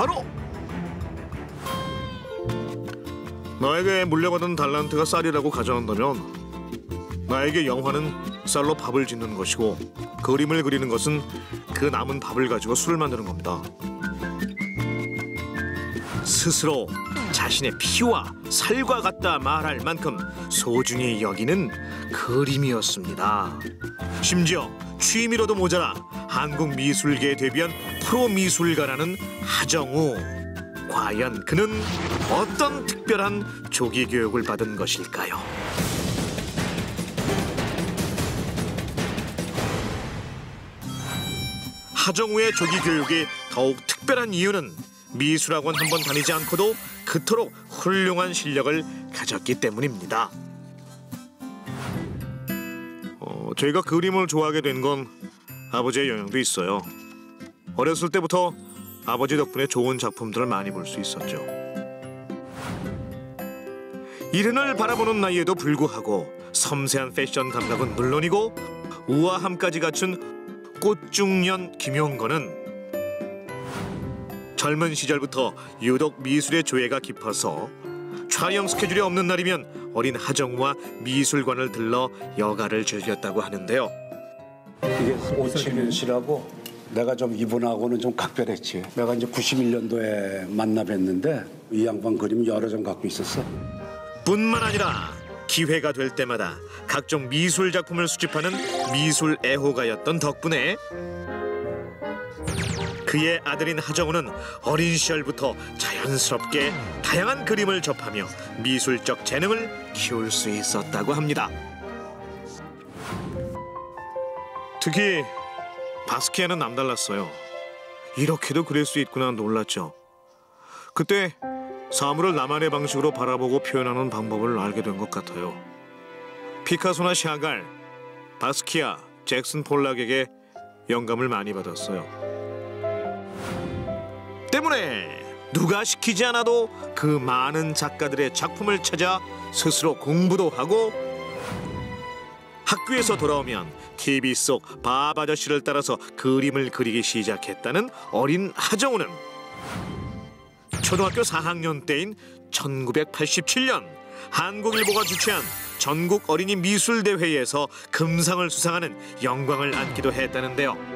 바로 나에게 물려받은 달란트가 쌀이라고 가정한다면 나에게 영화는 쌀로 밥을 짓는 것이고 그림을 그리는 것은 그 남은 밥을 가지고 술을 만드는 겁니다. 스스로 자신의 피와 살과 같다 말할 만큼 소중히 여기는 그림이었습니다. 심지어 취미로도 모자라 한국 미술계에 데뷔한 프로 미술가라는 하정우. 과연 그는 어떤 특별한 조기 교육을 받은 것일까요? 하정우의 조기 교육이 더욱 특별한 이유는 미술학원 한 번 다니지 않고도 그토록 훌륭한 실력을 가졌기 때문입니다. 어, 저희가 그림을 좋아하게 된 건 아버지의 영향도 있어요. 어렸을 때부터 아버지 덕분에 좋은 작품들을 많이 볼 수 있었죠. 이른을 바라보는 나이에도 불구하고 섬세한 패션 감각은 물론이고 우아함까지 갖춘 꽃중년 김용건은 젊은 시절부터 유독 미술의 조예가 깊어서 촬영 스케줄이 없는 날이면 어린 하정우와 미술관을 들러 여가를 즐겼다고 하는데요. 이게 오칠일 씨라고 내가 좀 이분하고는 좀 각별했지. 내가 이제 91년도에 만나 뵀는데 이 양반 그림 여러 장 갖고 있었어. 뿐만 아니라 기회가 될 때마다 각종 미술 작품을 수집하는 미술 애호가였던 덕분에 그의 아들인 하정우는 어린 시절부터 자연스럽게 다양한 그림을 접하며 미술적 재능을 키울 수 있었다고 합니다. 특히 바스키아는 남달랐어요. 이렇게도 그릴 수 있구나 놀랐죠. 그때 사물을 나만의 방식으로 바라보고 표현하는 방법을 알게 된 것 같아요. 피카소나 샤갈, 바스키아, 잭슨 폴락에게 영감을 많이 받았어요. 때문에 누가 시키지 않아도 그 많은 작가들의 작품을 찾아 스스로 공부도 하고 학교에서 돌아오면 TV 속밥 아저씨를 따라서 그림을 그리기 시작했다는 어린 하정우는 초등학교 4학년 때인 1987년 한국일보가 주최한 전국 어린이 미술 대회에서 금상을 수상하는 영광을 안기도 했다는데요.